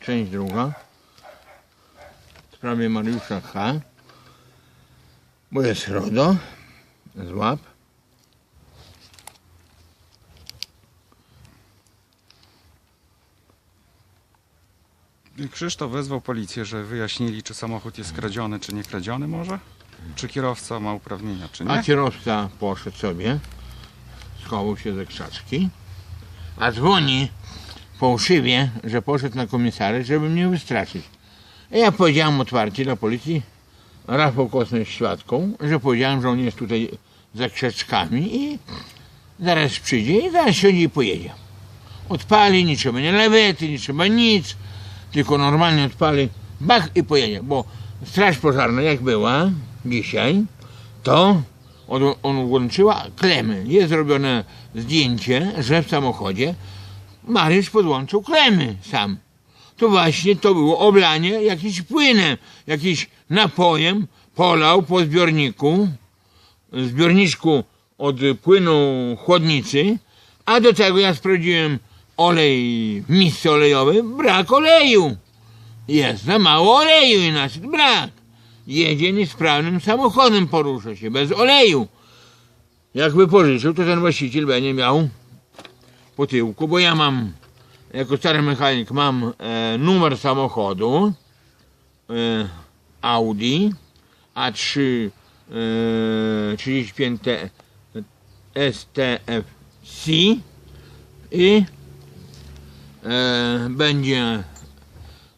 Część druga. W sprawie Mariusza H. Bo jest RODO. Złap. Krzysztof wezwał policję, że wyjaśnili, czy samochód jest kradziony, czy nie kradziony może? Czy kierowca ma uprawnienia, czy A nie? kierowca poszedł sobie. Schował się ze krzaczki. A dzwoni fałszywie, że poszedł na komisariat, żeby mnie wystraszyć. Ja powiedziałem otwarcie dla policji, Rafał Kosny jest świadką, że powiedziałem, że on jest tutaj za krzaczkami i zaraz przyjdzie i zaraz siądzie i pojedzie. Odpali, trzeba nie lewety, trzeba nic, tylko normalnie odpali, bach i pojedzie, bo straż pożarna jak była dzisiaj, to on włączyła klemy. Jest zrobione zdjęcie, że w samochodzie Mariusz podłączył klemy sam. To właśnie to było oblanie jakimś płynem, jakimś napojem, polał po zbiorniku, zbiorniczku od płynu chłodnicy, a do tego ja sprawdziłem olej w misce olejowej, brak oleju. Jest za mało oleju inaczej, brak. Jedzie niesprawnym samochodem, porusza się bez oleju. Jak wypożyczył, to ten właściciel będzie miał po tyłku, bo ja mam, jako stary mechanik, mam e, numer samochodu e, Audi A3 e, 35 T- STFC i e, będzie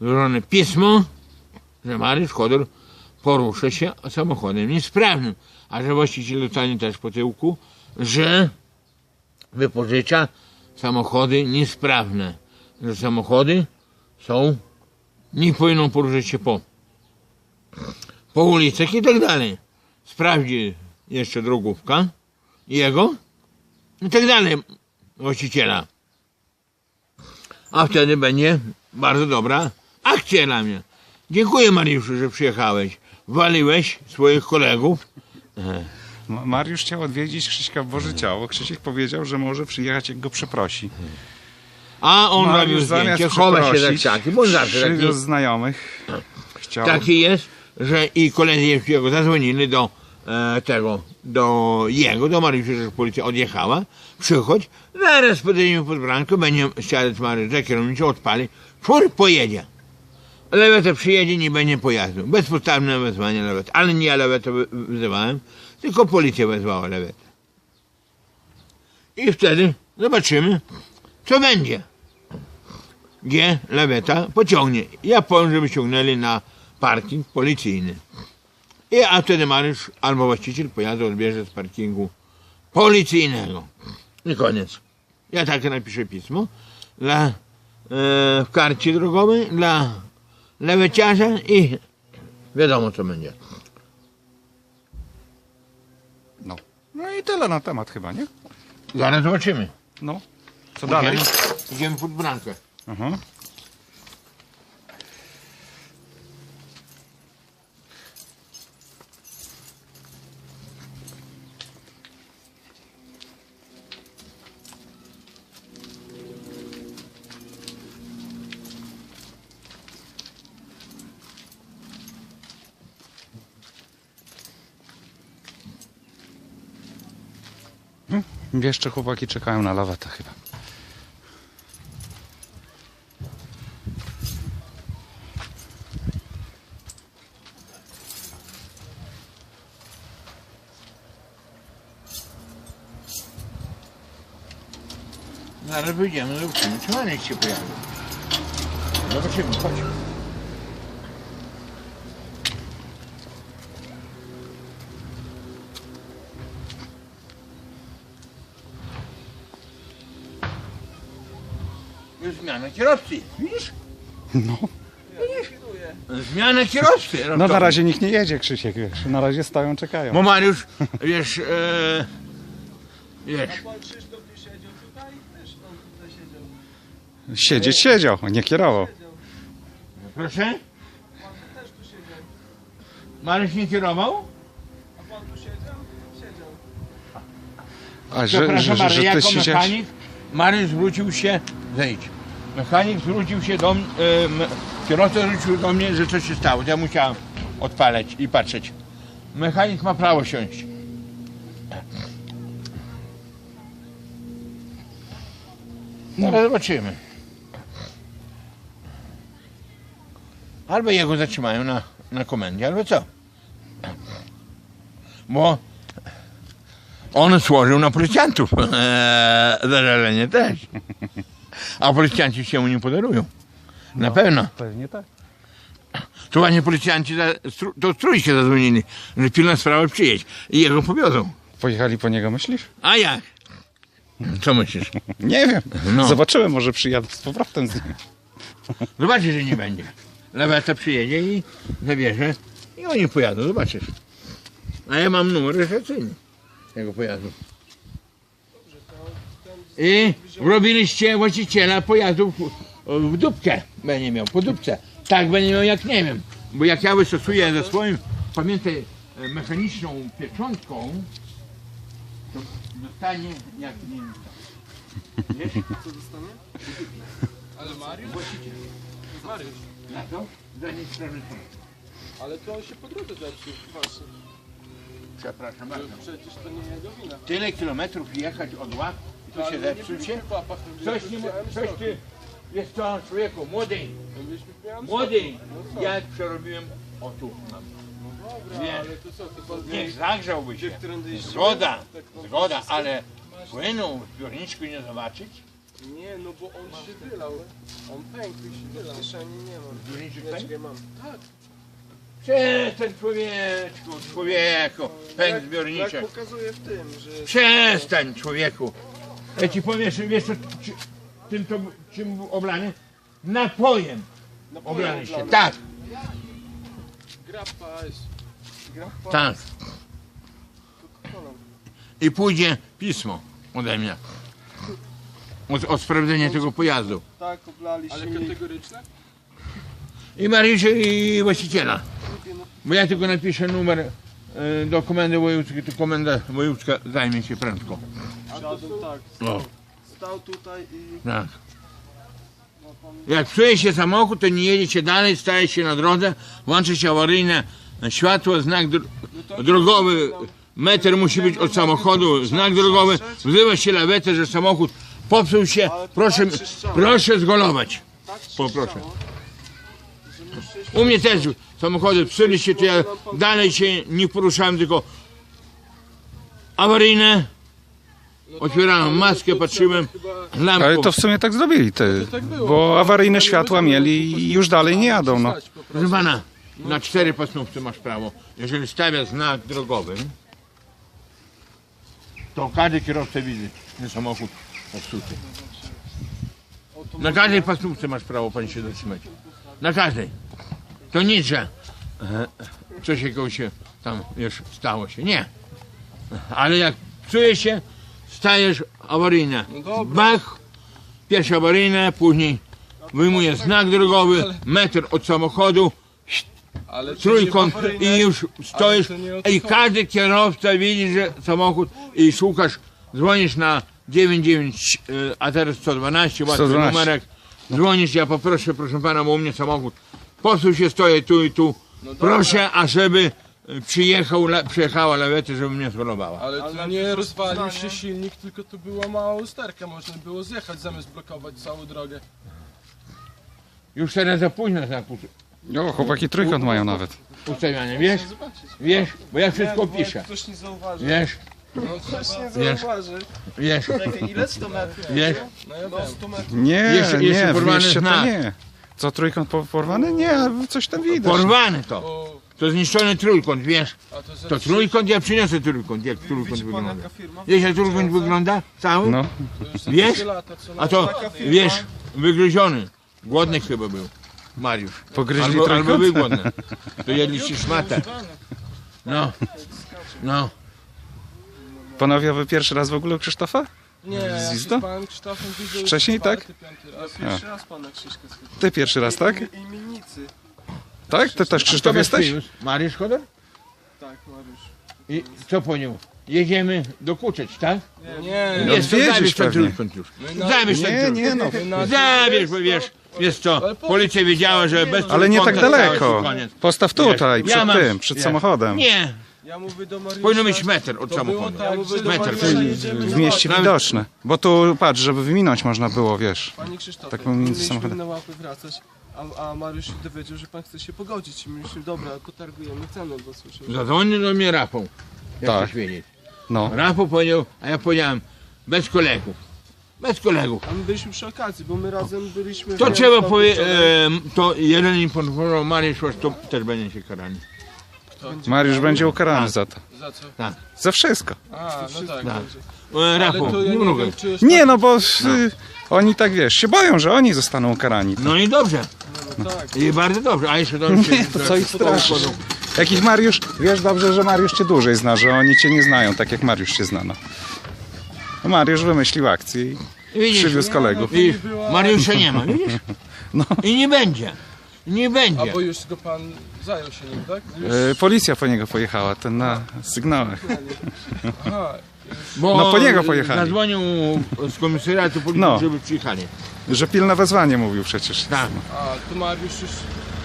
złożone pismo, że Mariusz Chodor porusza się samochodem niesprawnym, a że właściciel dostanie też po tyłku, że wypożycza samochody niesprawne, że samochody są, nie powinną poruszać się po, po ulicach i tak dalej. Sprawdzi jeszcze drogówka jego i tak dalej właściciela. A wtedy będzie bardzo dobra akcja dla mnie. Dziękuję Mariuszu, że przyjechałeś. Waliłeś swoich kolegów. Ma- Mariusz chciał odwiedzić Krzyśka w Boże Ciało. Krzysiek powiedział, że może przyjechać, jak go przeprosi. A on Mariusz zamiast chowa się za krzaki, bo on zawsze taki, Przywiózł znajomych. Chciał... taki jest, że i koledzy jego zadzwonili do e, tego, do jego, do Mariusza, że policja odjechała. Przychodź, zaraz podejdziemy pod bramkę, będzie siadać Mariusz za kierownicą, odpali, czwór pojedzie. Leweta przyjedzie, nie będzie pojazdu. Bezpodstawne wezwanie lewet. Ale nie ja lewetę wy- wzywałem, tylko policja wezwała lewetę. I wtedy zobaczymy, co będzie. Gdzie leweta pociągnie. Ja powiem, żeby ściągnęli na parking policyjny. I a wtedy Mariusz albo właściciel pojazdu odbierze z parkingu policyjnego. I koniec. Ja takie napiszę pismo dla, e, w karcie drogowej dla leweciarza i wiadomo co będzie. No. i tyle na temat chyba, nie? Zaraz zobaczymy. No. Co dalej? Idziemy, idziemy pod bramkę. Aha. No, Jeszcze chłopaki czekają na lawetę chyba. Zaraz wyjdziemy, zobaczymy, czy Marek się pojawi. Zobaczymy, chodź. Zmiana kierowcy, widzisz? No. Zmiana kierowcy. No na razie nikt nie jedzie, Krzysiek, wiesz. Na razie stoją, czekają. Bo Mariusz, wiesz, e, wiesz. Siedzieć siedział, a nie kierował. Proszę. Mariusz nie kierował? A pan tu siedział? Siedział. A że, Przepraszam że, że, ty jako siedziałeś... mechanik Mariusz zwrócił się, zejdź. Mechanik zwrócił się do mnie, kierowca zwrócił do mnie, że coś się stało. Ja musiałem odpalać i patrzeć. Mechanik ma prawo siąść. Zaraz zobaczymy. Albo jego zatrzymają na, na komendzie, albo co? Bo on służył na policjantów. Eee, zażalenie też. A policjanci się mu nie podarują. Na pewno. Pewnie tak. To właśnie policjanci za, do trójki zadzwonili, że pilna sprawa przyjedź. I jego powiozą. Pojechali po niego, myślisz? A jak? Co myślisz? Nie wiem. No. Zobaczyłem, może przyjadę z powrotem z nim. Zobaczysz, że nie będzie. Leweta przyjedzie i zabierze i oni pojadą, zobaczysz. A ja mam numer rejestracyjny tego pojazdu. I robiliście właściciela pojazdu w, dupkę będzie miał, po dupce. Tak będzie miał jak nie wiem. Bo jak ja wystosuję ze swoim, pamiętaj, e, mechaniczną pieczątką, to dostanie jak nie wiem. Wiesz? Co dostanie? Ale Mariusz? Właściciel. Mariusz. Na to? Za niesprawny Ale to on się po drodze zepsuł. Właśnie. Przepraszam bardzo. przecież to nie jego wina. Tyle kilometrów jechać od łap, tu się zepsuł się? w Coś nie w coś ty, jest to człowieku, młody, w młody, No jak przerobiłem, o tu mam. No Nie. zagrzałby się. Zgoda, Tak, zgoda, ale płynął w piorniczku nie zobaczyć? Nie, no bo on się wylał. On pękł i się wylał. W kieszeni nie mam. Pękł? mam. Tak. Przestań człowieczku, człowieku, pęk zbiorniczek. Jak pokazuje w tym, że... Przestań człowieku. Ja ci powiem, jeszcze, czy, tym to, czym był oblany? Napojem No, oblany się, oblany. tak, Grappa jest. Grappa. tak. I pójdzie pismo ode mnie o, o sprawdzenie tego pojazdu. Tak, oblali Ale kategoryczne? I Mariusza i właściciela. Bo ja tylko napiszę numer do komendy wojewódzkiej, to komenda wojewódzka zajmie się prędko. Siadł tak. O, Stał tutaj i... tak. Jak psuje się samochód, to nie jedziecie dalej, staje się na drodze, włączy się awaryjne światło, znak dr drogowy, metr musi być od samochodu, znak drogowy, wzywa się lawetę, że samochód popsuł się, proszę, proszę zgolować. Tak Poproszę. trzaskało, że my szliśmy- U mnie też samochody psuli się, to ja dalej się nie poruszałem, tylko awaryjne, otwierałem maskę, patrzyłem, lampką. Ale to w sumie tak zrobili, ty. Bo awaryjne światła mieli i już dalej nie jadą, no. Proszę pana, na cztery pasmówce masz prawo. Jeżeli stawia znak drogowy, to każdy kierowca widzi, że samochód popsuty. Na każdej pasmówce masz prawo pan się zatrzymać. Na każdej. To nic, że coś jakiegoś się tam wiesz, stało się. Nie. Ale jak psuje się, stajesz awaryjne. Bach, pierwsze awaryjne, później wyjmuje znak drogowy, metr od samochodu, trójkąt i już stoisz i każdy kierowca widzi, że samochód i szukasz, dzwonisz na 99, y, a teraz 112, łatwy 112. numerek, dzwonisz, ja poproszę, proszę pana, bo u mnie samochód posuł się, stoję tu i tu, No proszę, ażeby y, przyjechał, la- przyjechała laweta, żeby mnie zolowała. Ale to nie rozwalił się silnik, tylko tu była mała usterka, można było zjechać zamiast blokować całą drogę. Już teraz za późno znak us- O, chłopaki trójkąt mają nawet. ustawiania, wiesz? Wiesz? Bo ja wszystko bo piszę. jak ktoś nie zauważy. Wiesz? No ktoś nie Wiesz? zauważy. Wiesz? Ile 100 metrów? Wiesz? No ja wiem. 100 metrów. Nie, nie, w mieście to nie. Co, trójkąt po- porwany? Nie, ale coś tam widać. Porwane to. To zniszczony trójkąt, wiesz? to, trójkąt, ja przyniosę trójkąt, jak trójkąt wygląda. jaka firma? Wiesz jak trójkąt wygląda? Cały? No, Wiesz? A to, wiesz, wygryziony. Głodny chyba był. Mariusz. pogryźli Albo, albo trójkąt? był głodny. To jedliście szmatę. No. No. Panowie, wy pierwszy raz w ogóle Krzysztofa? Nie, ja Z Izdo? z panem Krzysztofem widzę już Wcześniej, czwarty, tak? piąty raz. Pierwszy raz pana Krzyśka spotkałem. Ty pierwszy raz, tak? Imi- Imiennicy. Tak? Ty też Krzysztof jesteś? Mariusz Chodor? Tak, Mariusz. I co po niemu? jedziemy dokuczać, tak? Nie, No, Jest to odwiedzić zabierz ten pewnie. klucz. na- Zabierz Nie, nie no. na- Zabierz, bo wiesz, jest to, Ale po- policja wiedziała, że bez Ale nie tak daleko. stałeś i koniec. Postaw tutaj, Ja przed mam- tym, przed wiesz, samochodem. Nie, Ja mówię do Mariusza... powinno być metr od samochodu. tak, że do Metr. Mariusza jedziemy W mieście łapy. widoczne. Bo tu, patrz, żeby wyminąć można było, wiesz. Panie Krzysztofie, Tak mieliśmy samochodem. na łapy wracać, a, a Mariusz się dowiedział, że pan chce się pogodzić. I myśmy, dobra, potargujemy cenę, bo słyszymy. Zadzwonił do mnie Rafał. Jak Tak. chcesz wiedzieć. No. Rafał powiedział, a ja powiedziałem, bez kolegów. Bez kolegów. A my byliśmy przy okazji, bo my razem byliśmy... To trzeba Białymstoku powiedzieć, wczoraj. to jeden informował Mariusz, to też będzie się karani. Mariusz będzie ukarany za to. Za co? Za wszystko. A, no tak. Tak. będzie. E, Rafał, nie mrugaj. Nie no, bo y, oni tak, wiesz, się boją, że oni zostaną ukarani. No i dobrze. No, tak. I bardzo dobrze. A jeszcze to się... to co ich straszy? Jakich Mariusz, wiesz dobrze, że Mariusz cię dłużej zna, że oni cię nie znają tak jak Mariusz cię zna. No. No Mariusz wymyślił akcję i Widzisz, przywiózł kolegów. widzisz, Mariusza nie ma, widzisz? No. I nie będzie. Nie A będzie. bo już go pan zajął się nim, tak? Już... Y, policja po niego pojechała, ten na sygnałach. Aha, Bo no po niego pojechali. Zadzwonił z komisariatu policji, No. żeby przyjechali. Że pilne wezwanie mówił przecież. Tak. a to Mariusz już...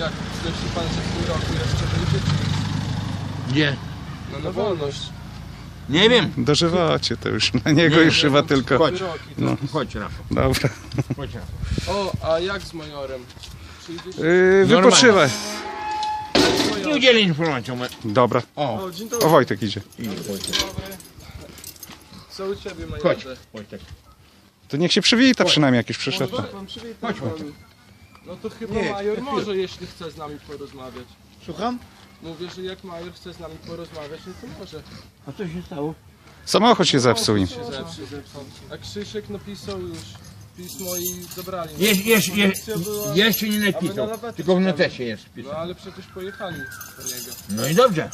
Jak myśli pan, w tym roku jeszcze wyjdzie? Gdzie? No na wolność. Nie wiem. Dożywacie to już, na niego Nie, już chyba tylko... Chodź. No. chodź Rafał. Dobra. Chodź Rafał. O, a jak z majorem? Yy, wypoczywaj. Nie udzielę informacji. Dobra. O, O, dzień O. Wojtek idzie. Co u ciebie, Chodź. majorze? Wojtek. To niech się przywita przynajmniej jakiś przyszedł. Może pan przywitał Chodź, nami. No to chyba Nie, major może, jeśli chce z nami porozmawiać. Słucham? Mówię, że jak major chce z nami porozmawiać, no to może. A co się stało? Samochód się zepsuł im. Się zepsuł, zepsuł. A Krzysiek napisał już pismo i zabrali. Jesz, jesz, jesz, Policja była- jeszcze nie napisał, na tylko w notesie jest No wpisane. ale przecież pojechali do niego. No i dobrze.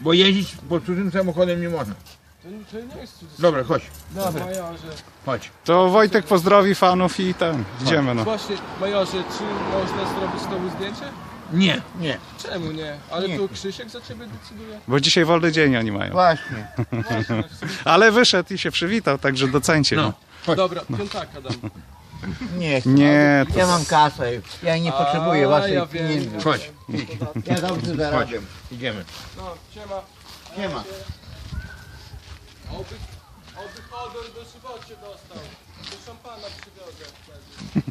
Bo jeździć pod cudzym samochodem nie można. To, to nie jest cudzysłów. Dobra, chodź, Dobra. Majorze. chodź. To Wojtek pozdrowi fanów i tam, idziemy no. Właśnie, majorze, czy można zrobić z tobą zdjęcie? Nie, nie. Czemu nie? Ale Nie. tu Krzysiek za ciebie decyduje? Bo dzisiaj wolny dzień oni mają. Właśnie. Właśnie. Ale wyszedł i się przywitał, także docencie No. Chodź. Dobra, piątaka dam. Nie, Nie, ja to mam kasę, ja nie potrzebuję A, waszych ja wiem. pieniędzy. Chodź, Ja dobrze zarabiam. idziemy. No, siema. Nie ma. Oby, oby Hodor do żywocie dostał. Do szampana przywiozę. wtedy.